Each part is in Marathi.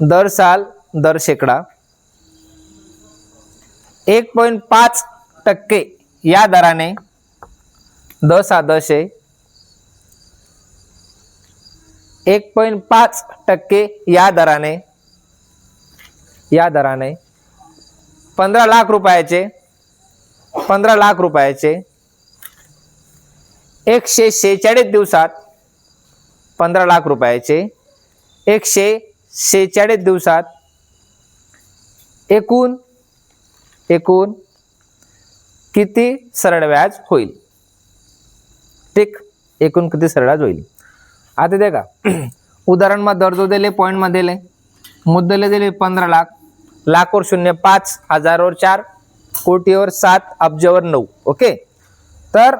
दर साल दर शेकडा. एक पॉईंट पाच टक्के या दराने दस हा एक पॉईंट पाच टक्के या दराने या दराने पंधरा लाख रुपयाचे पंधरा लाख रुपयाचे एकशे शेहेचाळीस दिवसात पंधरा लाख रुपयाचे एकशे सेहेचाळीस दिवसात एकूण एकूण किती सरळ व्याज होईल? ठीक एकूण किती सरळ व्याज होईल? आता ते का उदाहरणમાં दर्जो दिले पॉईंटमध्ये दिले. मुद्दले दिले पंधरा लाख. लाखवर शून्य पाच हजारवर चार कोटीवर सात अब्जावर नऊ. ओके? तर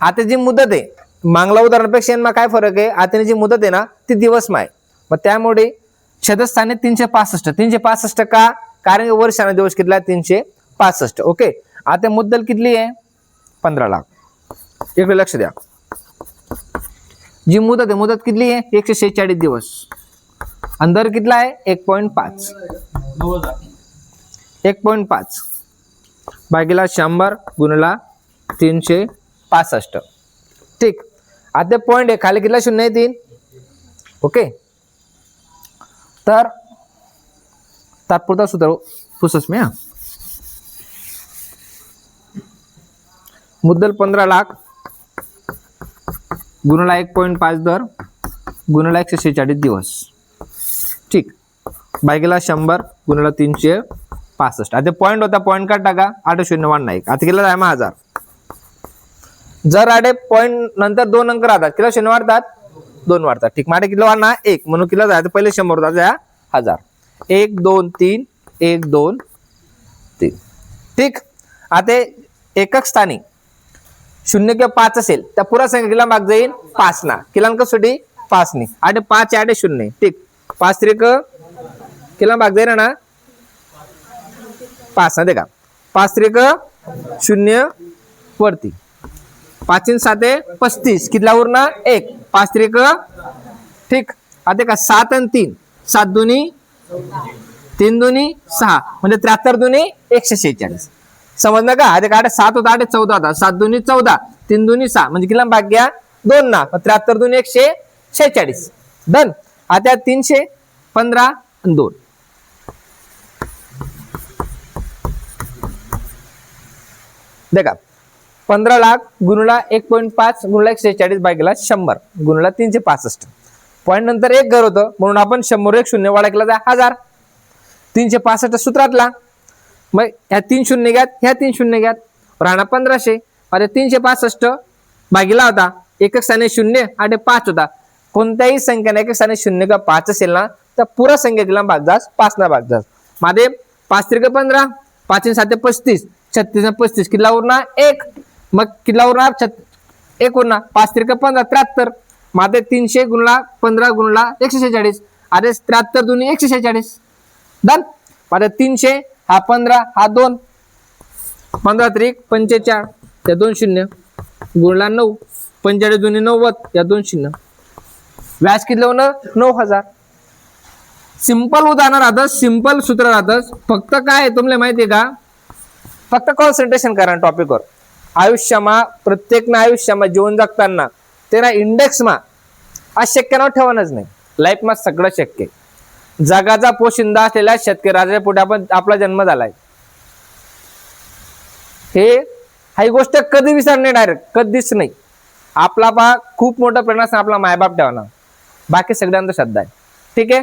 आता जी मुदत आहे मांगला उदाहरणापेक्षा यांना काय फरक आहे? आता जी मुदत आहे ना ती दिवसमा आहे मग त्यामुळे छदस्थाने तीनशे पासष्ट. तीनशे पासष्ट का? कारण वर्षाने दिवस कितला? आहे? तीनशे पासष्ट. ओके आता मुद्दल कितली आहे? पंधरा लाख. इकडे लक्ष द्या. जी मुदत आहे मुदत कितली आहे? एकशे शेहेचाळीस दिवस. अंदर कितला आहे? एक पॉईंट पाच. एक पॉईंट पाच. भागीला शंभर गुणला तीनशे पासष्ट. ठीक. आता पॉईंट आहे खाली कितला? शून्य आहे तीन. ओके तर तात्पुरता सूत्र पुसस मी हा. मुद्दल पंधरा लाख. गुणला एक पॉईंट पाच दर. गुणला एकशे शेहेचाळीस दिवस. ठीक. बायकेला शंभर गुणला तीनशे पासष्ट. आता पॉईंट होता पॉईंट काढ टाका. आठ शून्य वाढ नाही आता केला आहे मग हजार. जर आडे पॉईंट नंतर दोन अंक राहतात किलो शून्य वाढतात दोन वाढतात. ठीक माटे किलो ना एक म्हणून किलो जायचं पहिले शंभर होता या हजार. एक दोन तीन एक दोन तीन. ठीक आता एकक स्थानी शून्य किंवा पाच असेल त्या पुरा संख्या किला माग जाईल पाच ना. किलांक सुटी पाच नी आठ पाच आठ शून्य. ठीक पाच त्रिक किला माग जाईल ना. पाच ना देखा. पाच त्रिक शून्य वरती. पाचीन साते पस्तीस. कितल्यावर ना एक. पाच त्रिक. ठीक. आता का सात आणि तीन. सात दोन्ही तीन दोन्ही सहा. म्हणजे त्र्याहत्तर दोन्ही एकशे शेहेचाळीस. समजलं का? आता का सात होता आठ चौदा होता. सात दोन्ही चौदा. तीन दोन्ही सहा. म्हणजे किती भाग घ्या? दोन ना. त्र्याहत्तर दोन्ही एकशे शेहेचाळीस. डन. आता तीनशे पंधरा दोन. देखा. पंधरा लाख गुणला एक पॉईंट पाच गुणला एकशे चाळीस बायकेला शंभर. गुणला तीनशे पासष्ट. पॉईंट नंतर एक घर होतं म्हणून आपण शंभर एक शून्य वाढा केला जाय हजार. तीनशे पासष्ट सूत्रातला. मग ह्या तीन शून्य घ्यात ह्या तीन शून्य घ्यात. राहणार पंधराशे. अरे तीनशे पासष्ट भागीला होता एकक साने शून्य आणि पाच होता. कोणत्याही संख्येने एकक साने शून्य का पाच असेल ना तर पुरा संख्येला भाग जास पाच ना भाग जास माझे पाच त्रिक पंधरा पाच सात पस्तीस छत्तीस पस्तीस किल्ला उरणार एक. मग किल्ला उरणार छत एक उरणार पाच त्रिक पंधरा त्र्याहत्तर. माते तीनशे गुणला पंधरा गुणला एकशे शेहेचाळीस. अरे त्र्याहत्तर दोन्ही एकशे शेहेचाळीस. डन माझ्या तीनशे हा पंधरा हा दोन. पंधरा त्रिक पंचेचाळ या दोन शून्य. गुणला नऊ. पंचेचाळीस दोन्ही नव्वद या दोन शून्य. व्याज किती लावणं नऊ हजार. सिंपल उदाहरण राहतं सिंपल सूत्र राहतं फक्त काय आहे तुम्हाला माहिती आहे का? फक्त कॉन्सन्ट्रेशन करा टॉपिकवर आयुष्यमा प्रत्येकना आयुष्यामा जीवन जगताना तेना इंडेक्समा आज शक्य नाव ठेवणच नाही. लाईफमा सगळं शक्य जगाचा पोशिंदा असलेल्या शेतकरी राजाच्या पुढे आपण आपला जन्म झालाय. हे ही गोष्ट कधी विसर नाही डायरेक्ट कधीच नाही. आपला बा खूप मोठा प्रेरणा आपला मायबाप ठेवणार. बाकी सगळ्यांचा श्रद्धा आहे. ठीक आहे?